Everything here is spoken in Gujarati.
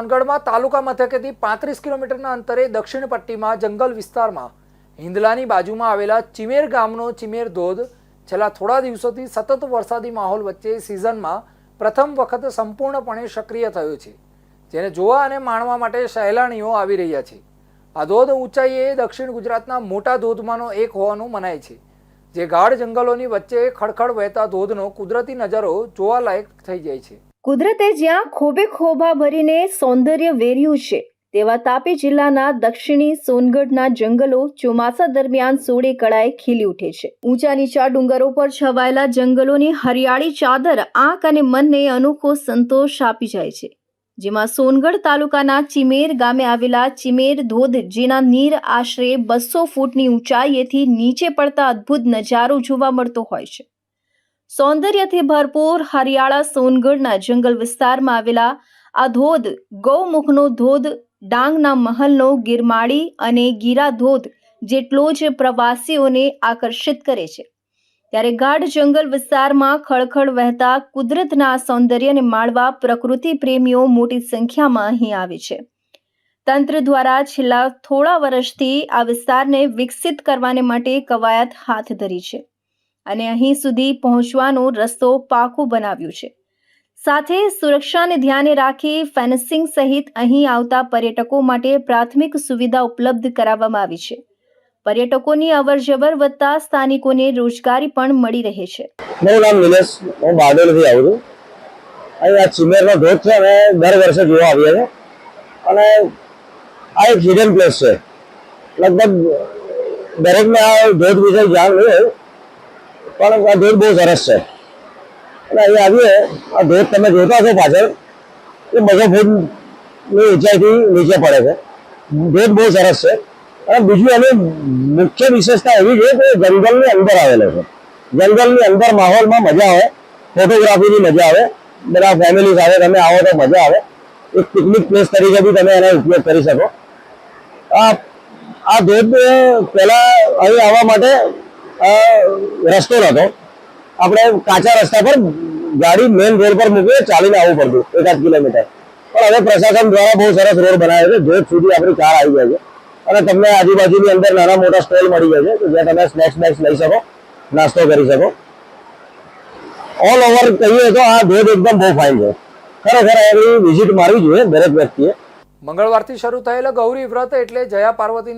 સોનગઢમાં તાલુકા મથકેથી પાંત્રીસ કિલોમીટરના અંતરે દક્ષિણ પટ્ટીમાં જંગલ વિસ્તારમાં હિંદલાની બાજુમાં આવેલા ચિમેર ગામનો ચિમેર ધોધ છેલ્લા થોડા દિવસોથી સતત વરસાદી માહોલ વચ્ચે સિઝનમાં પ્રથમ વખત સંપૂર્ણપણે સક્રિય થયો છે, જેને જોવા અને માણવા માટે સહેલાણીઓ આવી રહ્યા છે. આ ધોધ ઊંચાઈએ દક્ષિણ ગુજરાતના મોટા ધોધમાંનો એક હોવાનું મનાય છે, જે ગાઢ જંગલોની વચ્ચે ખડખડ વહેતા ધોધનો કુદરતી નજારો જોવાલાયક થઈ જાય છે. કુદરતે જ્યાં ખોબે ખોભા ભરીને સૌંદર્ય વેર્યું છે, તેવા તાપી જિલ્લાના દક્ષિણી સોનગઢના જંગલો ચોમાસા દરમિયાન સોળે કળાએ ખીલી ઉઠે છે. ઊંચા નીચા ડુંગરો પર છવાયેલા જંગલોની હરિયાળી ચાદર આંખ અને મનને અનોખો સંતોષ આપી જાય છે. જેમાં સોનગઢ તાલુકાના ચિમેર ગામે આવેલા ચિમેર ધોધ, જેના નીર આશરે બસો ફૂટની ઊંચાઈએથી નીચે પડતા અદ્ભુત નજારો જોવા મળતો હોય છે. સૌંદર્યથી ભરપૂર હરિયાળા સોનગઢના જંગલ વિસ્તારમાં આવેલા આ ધોધ ગૌમુખનો ધોધ ડાંગના મહલનો ગિરમાળી અને ગીરા ધોધ જેટલો જ પ્રવાસીઓને આકર્ષિત કરે છે. ત્યારે ગાઢ જંગલ વિસ્તારમાં ખળખળ વહેતા કુદરતના સૌંદર્યને માણવા પ્રકૃતિ પ્રેમીઓ મોટી સંખ્યામાં અહીં આવે છે. તંત્ર દ્વારા છેલ્લા થોડા વર્ષથી આ વિસ્તારને વિકસિત કરવાને માટે કવાયત હાથ ધરી છે. અને અહીં સુધી પહોંચવાનો રસ્તો પાકો બનાવ્યો છે. સાથે સુરક્ષાને ધ્યાને રાખી ફેન્સિંગ સહિત અહીં આવતા પર્યટકો માટે પ્રાથમિક સુવિધા ઉપલબ્ધ કરાવવામાં આવી છે. પર્યટકોની અવરજવર વધતા સ્થાનિકોને રોજગારી પણ મળી રહે છે. મારું નામ નિલેશ, હું બારડોલીથી આવું છું. અહીં આ ચિમેરનો ધોધ છે, અમે દર વર્ષે જોવા આવીએ છીએ. અને આ એક હિડન પ્લેસ છે. લગભગ દરેકને આ ધોધ વિશે જાણ નહીં પણ આ ધોધ બહુ સરસ છે. અને અહીંયા આવીએ, આ ધોધ તમે જોતા છો પાછળ, એ બસો ફૂટની ઊંચાઈથી નીચે પડે છે. ધોધ બહુ સરસ છે. અને બીજું એની મુખ્ય વિશેષતા એવી છે કે જંગલની અંદર આવેલો છે. જંગલની અંદર માહોલમાં મજા આવે, ફોટોગ્રાફીની મજા આવે, બધા ફેમિલી સાથે તમે આવો તો મજા આવે. એક પિકનિક પ્લેસ તરીકે બી તમે એનો ઉપયોગ કરી શકો. આ આ ધોધ પહેલાં અહીં આવવા માટે રસ્તો નહોતો આપણે કાચા રસ્તા પર ગાડી મેઇન રોડ પર મૂકીને ચાલીને આવવું પડતું, એકાદ કિલોમીટર. પણ હવે પ્રશાસન દ્વારા બહુ સરસ રોડ બનાવ્યો છે ધોધ સુધી આપણી કાર આવી જાય છે. અને તમને આજુબાજુની અંદર નાના મોટા સ્ટોલ મળી જાય છે કે જ્યાં તમે સ્નેક્સ બેક્સ લઈ શકો, નાસ્તો કરી શકો. ઓલ ઓવર કહીએ તો આ ધોધ એકદમ બહુ ફાઇન છે. ખરેખર એની વિઝિટ મારવી જોઈએ દરેક વ્યક્તિએ. મંગળવારથી શરૂ થયેલા ગૌરી વ્રત એટલે જયા પાર્વતીનો